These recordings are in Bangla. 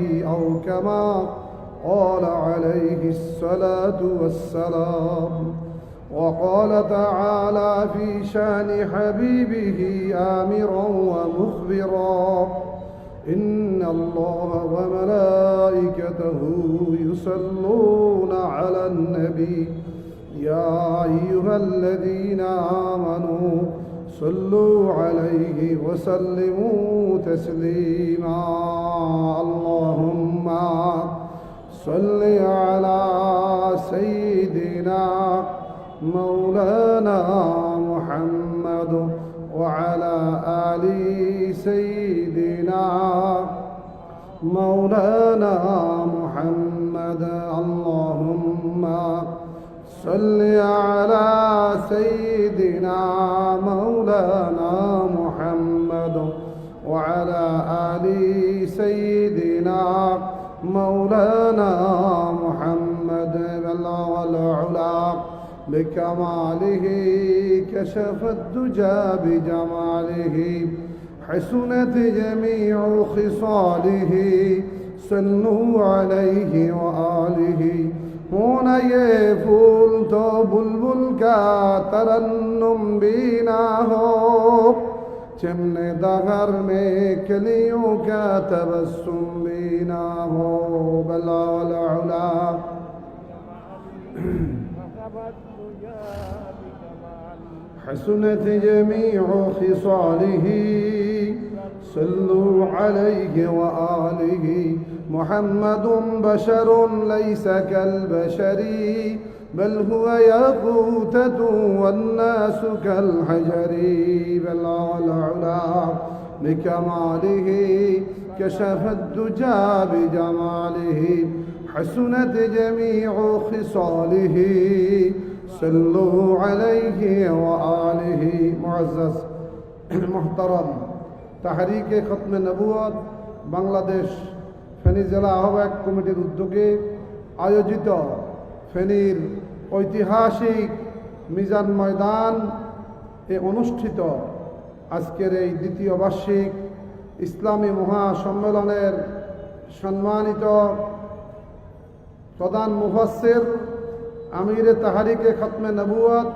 أو كما قال عليه الصلاة والسلام. وقال تعالى في شأن حبيبه آمرا ومخبرا. إن الله وملائكته يصلون على النبي. يا أيها الذين آمنوا صلوا عليه وسلموا تسليما. اللهم صل على سيدنا مولانا محمد وعلى آل سيدنا مولانا محمد. اللهم صل على سيدنا مولانا محمد وعلى آل سيدنا مولانا محمد بلغ العلا بكماله كشف الدجى بجماله حسنت جميع خصاله صلوا عليه وآله. ہونا یہ پھول تو بلبل کا ترنم بھی نہ ہو۔ چمنے دغر میں کلیوں کا تبسم بھی نہ ہو۔ بلا العلا حسنت جميع خصاله۔ صلوا عليه وآله۔ محمد بشر ليس كالبشر بل هو ياقوتة والناس كالحجر بل على علا بكماله كشف الدجى بجماله حسنت جميع خصاله صلوا عليه وآله. معزز محترم تحريك ختم نبوت بنغلاديش ফেনী জেলা আহ্বায়ক কমিটির উদ্যোগে আয়োজিত ফেনীর ঐতিহাসিক মিজান ময়দান এ অনুষ্ঠিত আজকের এই দ্বিতীয় বার্ষিক ইসলামী মহাসম্মেলনের সম্মানিত প্রধান মুফাসের আমিরে তাহারিকে খতমে নবুয়ত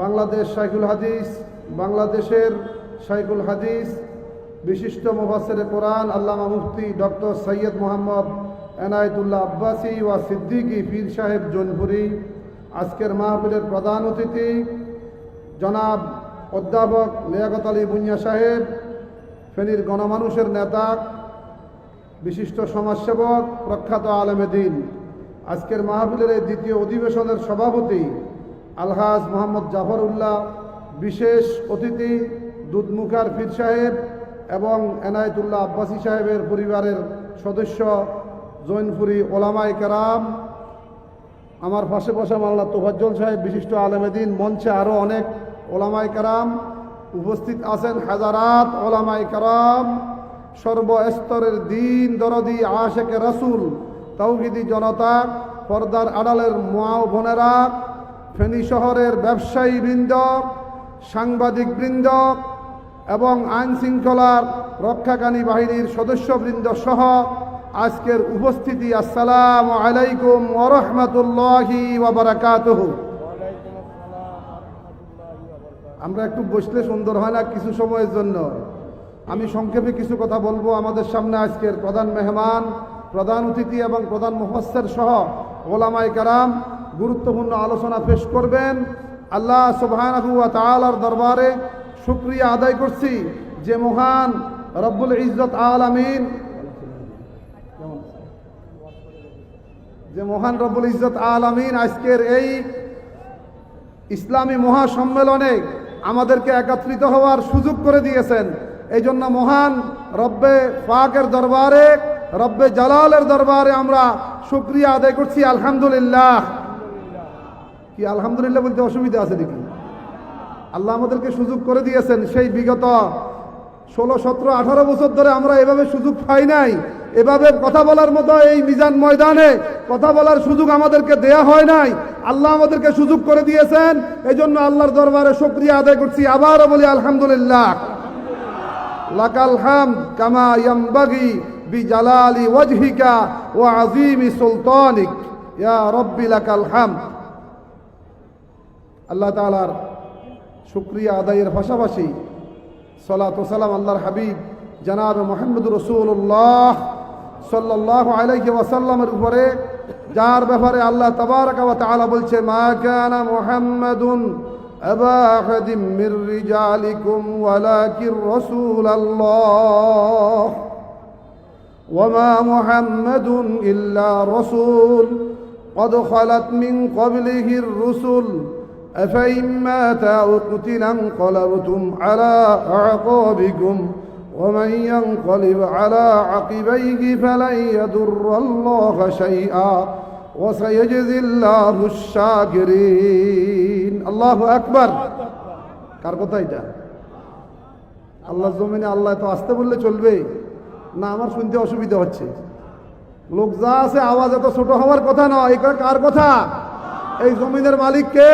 বাংলাদেশ শাইকুল হাদিস, বাংলাদেশের শাইকুল হাদিস বিশিষ্ট মুফাসের কোরআন, আল্লামা মুফতি ডক্টর সৈয়দ মোহাম্মদ এনায়তুল্লাহ আব্বাসি ওয়া সিদ্দিকী পীর সাহেব জোনপুরি। আজকের মাহফিলের প্রধান অতিথি জনাব অধ্যাপক লিয়াকত আলী বুনিয়া সাহেব, ফেনীর গণমানুষের নেতা, বিশিষ্ট সমাজসেবক, প্রখ্যাত আলমেদিন আজকের মাহফিলের এই দ্বিতীয় অধিবেশনের সভাপতি আলহাজ মোহাম্মদ জাফর উল্লাহ বিশেষ অতিথি দুধমুখার ফির সাহেব এবং এনায়তুল্লাহ আব্বাসী সাহেবের পরিবারের সদস্য জৈনপুরি ওলামাই কারাম, আমার পাশে বসা মাল্লা তোফাজ্জল সাহেব, বিশিষ্ট আলমেদিন মঞ্চে আরও অনেক ওলামাই কারাম উপস্থিত আছেন। হাজারাত ওলামাই কারাম, সর্বস্তরের দিন দরদি, আশেকে রাসুল তৌহিদি জনতা, পর্দার আড়ালের মাও বোনেরা, ফেনী শহরের ব্যবসায়ী বৃন্দ সাংবাদিক বৃন্দ এবং আইন শৃঙ্খলার রক্ষাকারী বাহিনীর সদস্যবৃন্দ সহ আজকের উপস্থিতি, আসসালাম আলাইকুম ওরহমতুল্লাহি ওবরাকাতহ। আমরা একটু বসলে সুন্দর হয় না কিছু সময়ের জন্য? আমি সংক্ষেপে কিছু কথা বলব আমাদের সামনে আজকের প্রধান মেহমান, প্রধান অতিথি এবং প্রধান মুফাসের সহ ওলামাই কারাম গুরুত্বপূর্ণ আলোচনা পেশ করবেন। আল্লাহ ওয়া দরবারে শুক্রিয়া আদায় করছি যে মহান রব্বুল ইজ্জত আলামিন, যে মহান রব্বুল ইজ্জত আলামিন আজকের এই ইসলামী মহাসম্মেলনে আমাদেরকে একত্রিত হওয়ার সুযোগ করে দিয়েছেন। এই জন্য মহান রব্বে ফাকের দরবারে, রব্বে জালালের দরবারে আমরা শুক্রিয়া আদায় করছি, আলহামদুলিল্লাহ। কি আলহামদুলিল্লাহ বলতে অসুবিধা আছে নাকি? আল্লাহ আমাদেরকে সুযোগ করে দিয়েছেন। সেই বিগত ষোলো, সতেরো, আঠারো বছর ধরে আমরা এভাবে সুযোগ পাই নাই। এভাবে কথা বলার মতো এই মিজান ময়দানে কথা বলার সুযোগ আমাদেরকে দেয়া হয় নাই। আল্লাহ আমাদেরকে সুযোগ করে দিয়েছেন। এই জন্য আল্লাহর দরবারে সক্রিয়া আদায় করছি। আবারও বলি, আলহামদুলিল্লাহ। লাকাল হাম কামা ইয়ামবাগি বিজালালি ওয়াজহিকা ওয়া আযীমি সুলতানিক। ইয়া রাব্বি লাকাল হামদ। আল্লাহ তাআলার শুকরিয়া আদায়ের পাশাপাশি সলাত সালাম আল্লাহর হাবিব জনাব মোহাম্মদ রসুল্লাহ সাল্লাহ আলাইহি ওয়াসাল্লামের উপরে যার ব্যাপারে আল্লাহ তাবারক ওয়া তাআলা বলছে মা কানা মুহাম্মাদুন আবা আহাদিম মির রিজালিকুম ওয়ালাকিন রাসূলুল্লাহ وما محمد إلا رسول قد خلت من قبله الرسل أفإن مات أو قتل انقلبتم على أعقابكم ومن ينقلب على عقبيه فلن يضر الله شيئا وسيجزي الله الشاكرين الله أكبر কার কথা এটা আল্লাহ জমিনে আল্লাহ তো আসতে বললে চলবে না আমার শুনতে অসুবিধা হচ্ছে লোক যা আছে আওয়াজ এত ছোট হওয়ার কথা নয় এটা কার কথা এই জমিনের মালিক কে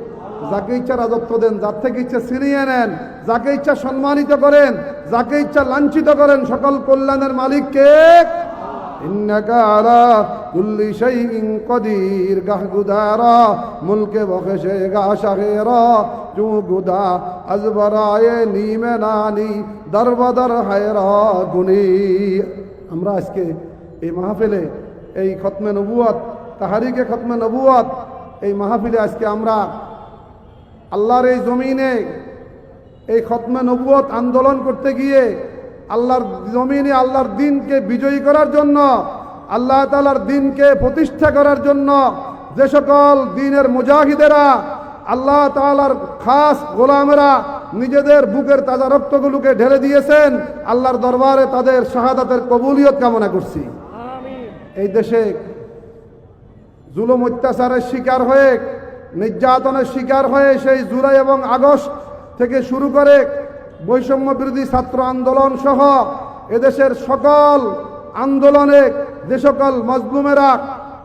যাকে ইচ্ছা রাজত্ব দেন, যার থেকে ইচ্ছা ছিনিয়ে নেন, যাকে ইচ্ছা সম্মানিত করেন, যাকে ইচ্ছা লাঞ্ছিত করেন, সকল কল্যাণের গাহ গুদারা, মুলকে বখশে গা শাহেরা জু গুদা আজবরায়ে নিমে নানি দরবদর হায়রা গুনি আমরা আজকে এই মাহফিলে এই খতমে নবুয়াত তাহারিকে খতমে নবুয়াত এই মাহফিলে আজকে আমরা আল্লাহর এই জমিনে এই খতমে নবুয়ত আন্দোলন করতে গিয়ে আল্লাহর জমিনে আল্লাহর দিনকে বিজয়ী করার জন্য আল্লাহ তালার দিনকে প্রতিষ্ঠা করার জন্য যে সকল দিনের মুজাহিদেরা আল্লাহ তালার খাস গোলামেরা নিজেদের বুকের তাজা রক্তগুলোকে ঢেলে দিয়েছেন আল্লাহর দরবারে তাদের শাহাদাতের কবুলিয়ত কামনা করছি। এই দেশে জুলুম অত্যাচারের শিকার হয়ে নির্যাতনের শিকার হয়ে সেই জুলাই এবং আগস্ট থেকে শুরু করে বৈষম্য বিরোধী ছাত্র আন্দোলন সহ এদেশের সকল আন্দোলনে যে সকল মজলুমেরা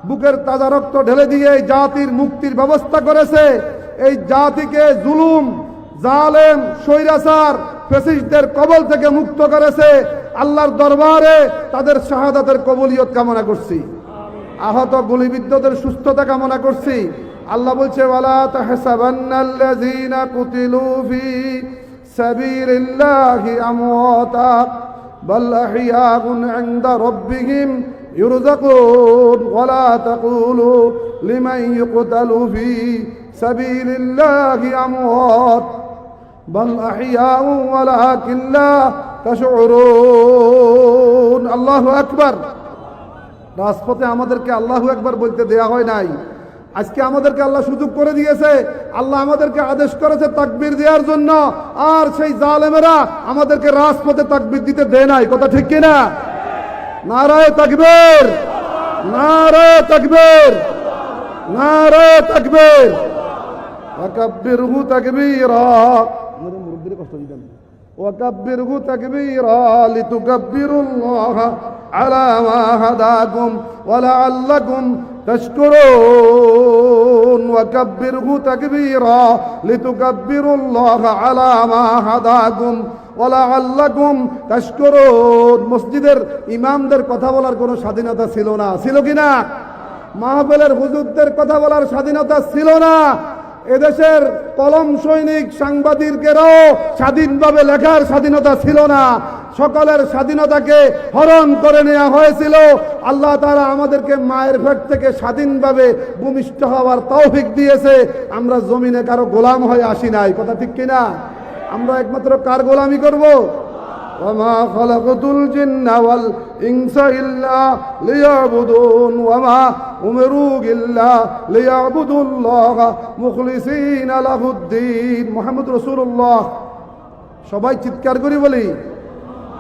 বুকের তাজা রক্ত ঢেলে দিয়ে জাতির মুক্তির ব্যবস্থা করেছে, এই জাতিকে জুলুম, জালেম, স্বৈরাচার ফেসিস্টদের কবল থেকে মুক্ত করেছে, আল্লাহর দরবারে তাদের শাহাদাতের কবলিয়ত কামনা করছি। আহত গুলিবিদ্ধদের সুস্থতা কামনা করছি। আল্লাহ বলছে ওয়ালা তাহসাবান্নাল্লাযীনা কুতিলু ফি সাবিলিল্লাহি আমওয়াতা বাল আহইয়াউন ইনদা রাব্বিহিম يرزقون ولا تقولوا لمن يقتل في سبيل الله أموات بل أحياء ولكن لا تشعرون الله أكبر রাজপথে আমাদেরকে আল্লাহ একবার বলতে দেয়া হয় নাই আজকে আমাদেরকে আল্লাহ সুযোগ করে দিয়েছে আল্লাহ আমাদেরকে আদেশ করেছে তাকবির দেওয়ার জন্য আর সেই জালেমেরা আমাদেরকে রাজপথে তাকবির দিতে দেয় নাই কথা ঠিক কিনা নারায় তাকবীর নারায় তাকবীর নারায় তাকবীর ওয়াকাব্বিরহু তাকবীরা আমাদের মুরব্বির কষ্ট দিবেন وكبره تكبيرا لتكبروا الله على ما هداكم ولعلكم تشكرون وكبره تكبيرا لتكبروا الله على ما هداكم ولعلكم تشكرون মসজিদের ইমামদের কথা বলার কোনো স্বাধীনতা ছিল না ছিল কি না মাহফিলের হুজুরদের কথা বলার স্বাধীনতা ছিল না এদেশের কলম সৈনিক সাংবাদিকেরও স্বাধীনভাবে লেখার স্বাধীনতা ছিল না। সকলের স্বাধীনতাকে হরণ করে নেওয়া হয়েছিল। আল্লাহ তারা আমাদেরকে মায়ের ভেট থেকে স্বাধীনভাবে ভূমিষ্ঠ হওয়ার তৌফিক দিয়েছে। আমরা জমিনে কারও গোলাম হয়ে আসি নাই। কথা ঠিক কিনা? আমরা একমাত্র কার গোলামি করব? وما خلقت الجن والإنس إلا ليعبدون وما أمروا إلا ليعبدوا الله مخلصين له الدين محمد رسول الله সবাই চিৎকার করি বলি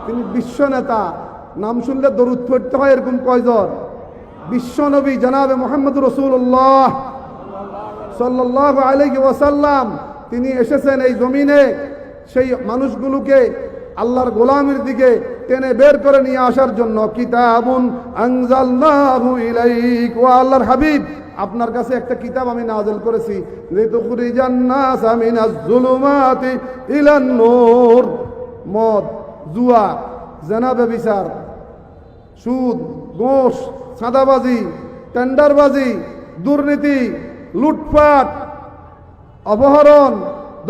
তিনি বিশ্ব নেতা নাম শুনলে দরুদ পড়তে হয় এরকম কয়জন বিশ্বনবী জনাবে মোহাম্মদ রসুল্লাহ সাল্লাহ আলাইহি ওয়াসাল্লাম তিনি এসেছেন এই জমিনে সেই মানুষগুলোকে আল্লাহর গোলামের দিকে টেনে বের করে নিয়ে আসার জন্য কিতাবুন ওয়া আল্লাহর হাবিব, আপনার কাছে একটা কিতাব আমি নাযিল করেছি। নূর। মদ, জুয়া, জেনা ব্যভিচার সুদ ঘোষ চাঁদাবাজি, টেন্ডারবাজি, দুর্নীতি, লুটপাট, অপহরণ,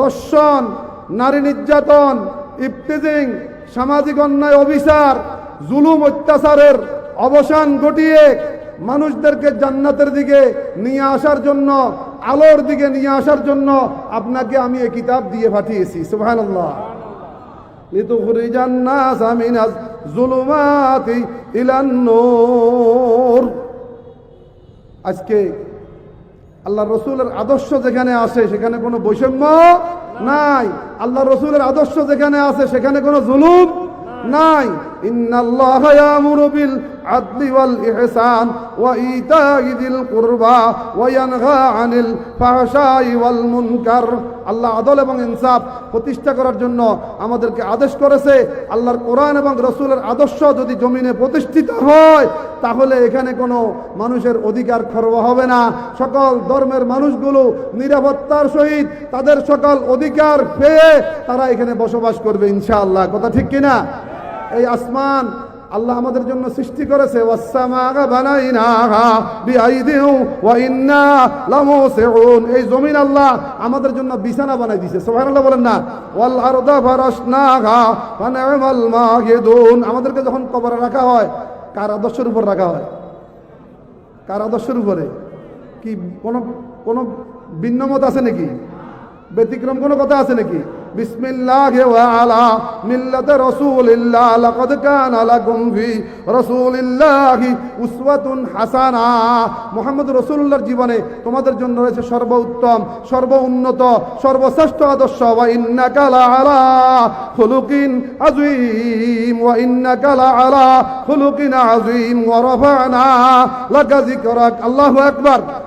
দর্শন, নারী নির্যাতন ইফতেজিং, সামাজিক অন্যায় অবিচার, জুলুম অত্যাচারের অবসান ঘটিয়ে মানুষদেরকে জান্নাতের দিকে নিয়ে আসার জন্য, আলোর দিকে নিয়ে আসার জন্য আপনাকে আমি এই কিতাব দিয়ে পাঠিয়েছি। সুহান আজকে আল্লাহ রসুলের আদর্শ যেখানে আসে, সেখানে কোনো বৈষম্য নাই। আল্লাহ রসুলের আদর্শ যেখানে আছে সেখানে কোনো জুলুম নাই। বিল আদলি ওয়াল ইহসান ওয়া ইতাই দিল কুরবা ওয়া ইয়ানহা আনিল মুনকার। আল্লাহ আদল এবং ইনসাফ প্রতিষ্ঠা করার জন্য আমাদেরকে আদেশ করেছে। আল্লাহর কোরআন এবং রসুলের আদর্শ যদি জমিনে প্রতিষ্ঠিত হয়, তাহলে এখানে কোনো মানুষের অধিকার খর্ব হবে না। সকল ধর্মের মানুষগুলো নিরাপত্তার সহিত তাদের সকল অধিকার পেয়ে তারা এখানে বসবাস করবে ইনশাআল্লাহ। কথা ঠিক কিনা? এই আসমান আল্লাহ আমাদের জন্য সৃষ্টি করেছে এই জমিন আল্লাহ আমাদের জন্য বিছানা বানাই সুবহানাল্লাহ বলেন না। আমাদেরকে যখন কবরে রাখা হয়, কার আদর্শের উপর রাখা হয়? কার আদর্শের উপরে? কি কোনো কোনো ভিন্নমত আছে নাকি? ব্যতিক্রম কোনো কথা আছে নাকি? বিসমিল্লাহ ওয়া আলা মিল্লাতে রাসূলিল্লাহ, লাকাদ কানা লাকুম ফি রাসূলিল্লাহি উসওয়াতুন হাসানা। মুহাম্মদ রাসূলুল্লাহর জীবনে তোমাদের জন্য রয়েছে সর্বোত্তম, সর্বোন্নত, সর্বশ্রেষ্ঠ আদর্শ, ওয়া ইন্নাকা লাআলা খুলুকিন আযীম, ওয়া ইন্নাকা লাআলা খুলুকিন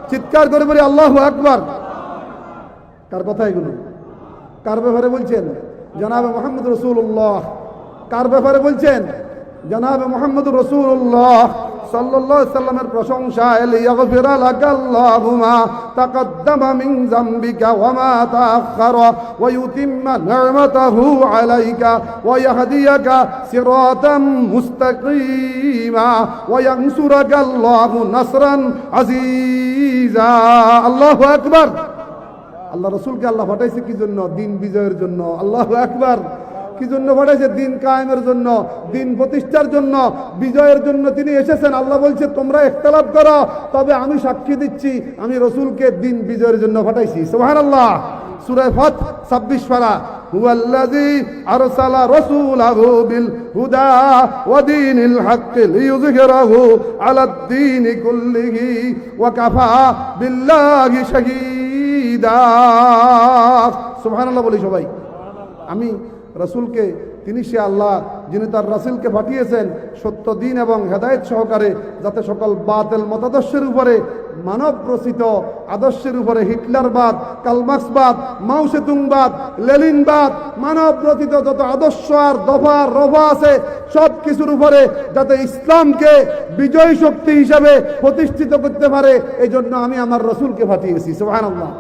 চিৎকার করে বলি আল্লাহু আকবার। কার কথা এগুলো? কার ব্যাপারে বলছেন? জনাবে মোহাম্মদ রসুল্লাহ কার ব্যাপারে বলছেন? জনাবে মোহাম্মদ রসুল্লাহ সাল্লাল্লাহু সাল্লামের প্রশংসা লিয়াগফিরা লাকাল্লাহু মা তাকদ্দামা মিন যামবিকা ওয়া মা তাআখারা ওয়া ইউতিম্মা নি'মাতাহু ওয়া ইয়াহদিয়াকা সিরাতাম মুস্তাকিমা ওয়া ইয়ানসুরাকা আল্লাহু নাসরান আজিজা। আল্লাহু আল্লাহ রসুলকে আল্লাহ পাঠাইছে কি জন্য দিন বিজয়ের জন্য আল্লাহ একবার কি জন্য পাঠাইছে দিন কায়েমের জন্য দিন প্রতিষ্ঠার জন্য বিজয়ের জন্য তিনি এসেছেন আল্লাহ বলছে তোমরা একতলাপ করো তবে আমি সাক্ষী দিচ্ছি আমি রসুলকে দিন বিজয়ের জন্য পাঠাইছি সোহান আল্লাহ সুরায় ফত ছাব্বিশ পারা هو الذي أرسل رسوله بالهدى ودين الحق ليظهره على الدين كله وكفى بالله شهيدا দিদার সোহানাল্লাহ বলি সবাই। আমি রসুলকে, তিনি সে আল্লাহ, যিনি তার রাসুলকে পাঠিয়েছেন, সত্য দিন এবং হেদায়ত সহকারে, যাতে সকল বাতেল মতাদর্শের উপরে, মানব প্রসিত আদর্শের উপরে হিটলারবাদ কালমাক্সবাদ মাউসেতুংবাদ লেলিনবাদ মানব রচিত যত আদর্শ আর দফা রফা আছে, সব কিছুর উপরে যাতে ইসলামকে বিজয় শক্তি হিসাবে প্রতিষ্ঠিত করতে পারে এই জন্য আমি আমার রসুলকে পাঠিয়েছি সোহান আল্লাহ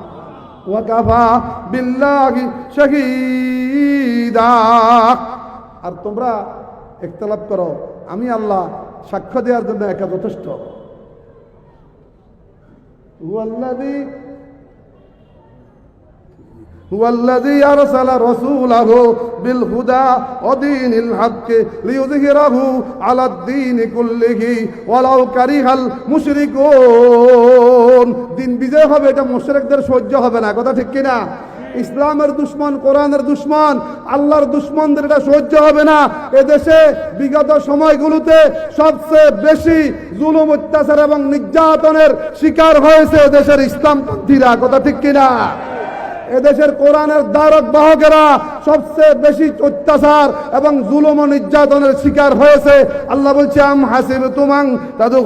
ওয়াকাফা বিল্লাহি শহীদা। আর তোমরা একতলাপ করো আমি আল্লাহ সাক্ষ্য দেওয়ার জন্য একা যথেষ্ট। هو الذي أرسل رسوله بالهدى ودين الحق ليظهره على الدين كله ولو كره المشركون দিন বিজয় হবে এটা মুশরিকদের সহ্য হবে না কথা ঠিক কিনা ইসলামের দুশ্মন কোরআনের দুশ্মন আল্লাহর দুশ্মনদের এটা সহ্য হবে না এদেশে বিগত সময়গুলোতে সবচেয়ে বেশি জুলুম অত্যাচার এবং নির্যাতনের শিকার হয়েছে দেশের ইসলামপন্থীরা কথা ঠিক কিনা এদেশের কোরআনের দ্বারক বাহকেরা সবচেয়ে বেশি অত্যাচার এবং জুলুম ও নির্যাতনের শিকার হয়েছে। আল্লাহ বলছে, আম হাসিব তুমাং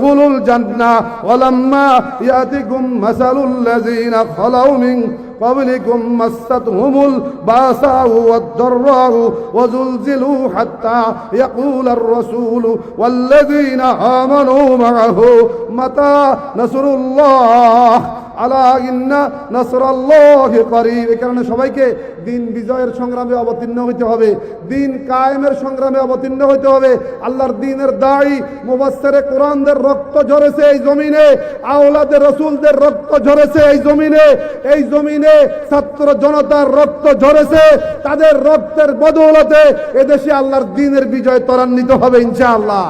হুলুল জান্না ওয়ালাম্মা ইয়াতিকুম মাসালুল্লাযিনা খালাউ মিন قبلكم مستهم الباساء والضراء وزلزلوا حتى يقول الرسول والذين آمنوا معه متى نصر الله আলা ইন্না নাসরাল্লাহি করিব এই কারণে সবাইকে দিন বিজয়ের সংগ্রামে অবতীর্ণ হইতে হবে দিন কায়েমের সংগ্রামে অবতীর্ণ হইতে হবে আল্লাহর দিনের দায়ী মুবাসসিরে কোরআনদের রক্ত ঝরেছে এই জমিনে আওলাদের রসুলদের রক্ত ঝরেছে এই জমিনে এই জমিনে ছাত্র জনতার রক্ত ঝরেছে, তাদের রক্তের বদৌলতে এদেশে আল্লাহর দিনের বিজয় ত্বরান্বিত হবে ইনশাআল্লাহ।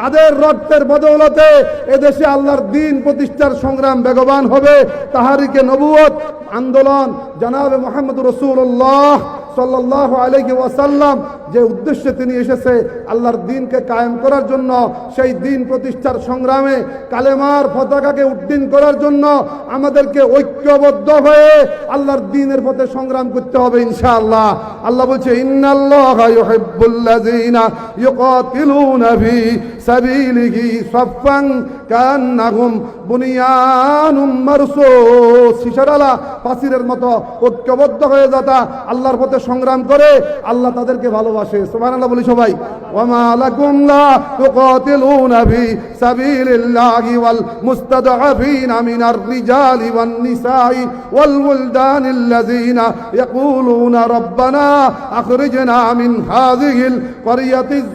তাদের রক্তের বদৌলতে এদেশে আল্লাহর দিন প্রতিষ্ঠার সংগ্রাম বেগবান হবে। তাহারিকে নবুয়ত, আন্দোলন, জানাবে মোহাম্মদ রসুল্লাহ সাল্লাহ আলহি ওয়াসাল্লাম যে উদ্দেশ্যে তিনি এসেছে আল্লাহর দিনকে কায়েম করার জন্য, সেই দিন প্রতিষ্ঠার সংগ্রামে কালেমার পতাকাকে উড্ডীন করার জন্য আমাদেরকে ঐক্যবদ্ধ হয়ে আল্লাহর দিনের পথে সংগ্রাম করতে হবে ইনশাআল্লাহ। আল্লাহ বলছে, ইন্নাল্লাহ ফাসিরের মতো ঐক্যবদ্ধ হয়ে যাতা আল্লাহর পথে সংগ্রাম করে, আল্লাহ তাদেরকে ভালোবাসে। সুবহানাল্লাহ বলি সবাই। ওয়ামা লাকুম লা তুকাতিলুনা ফি সাবিলিল্লাহি ওয়াল মুস্তাদআফিনা মিনার রিজালি ওয়ান নিসাই ওয়াল ওয়ালদানিল্লাযিনা ইয়াকুলুনা রাব্বানা আখরিজনা হাযিহিল ক্বরিয়াতিজ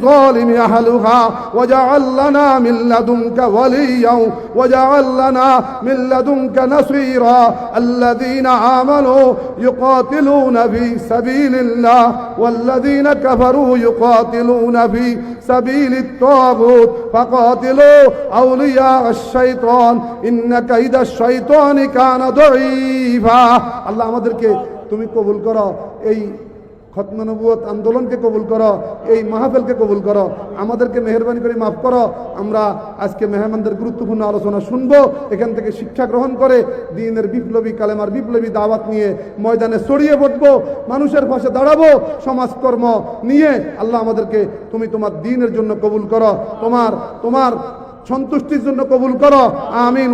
যালিমি আহলুহা ওয়াজআল লানা মিন লাদুনকা ওয়ালিয়্যাও ওয়াজআল লানা মিন লাদুনকা নাসীরা الذين آمنوا يقاتلون في سبيل الله والذين كفروا يقاتلون في سبيل الطاغوت فقاتلوا أولياء الشيطان إن كيد الشيطان كان ضعيفا الله আমাদেরকে তুমি কবুল করো এই খতম নবুয়ত আন্দোলনকে কবুল করো, এই মাহফেলকে কবুল করো, আমাদেরকে মেহরবানি করে মাফ করো। আমরা আজকে মেহমানদের গুরুত্বপূর্ণ আলোচনা শুনব, এখান থেকে শিক্ষা গ্রহণ করে দিনের বিপ্লবী কালেমার বিপ্লবী দাওয়াত নিয়ে ময়দানে ছড়িয়ে পড়ব, মানুষের পাশে দাঁড়াবো, সমাজকর্ম নিয়ে। আল্লাহ আমাদেরকে তুমি তোমার দিনের জন্য কবুল করো, তোমার তোমার সন্তুষ্টির জন্য কবুল করো। আমিন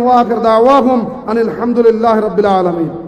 দাওয়াহুম আনিল হামদুলিল্লাহ রাব্বিল আলামিন।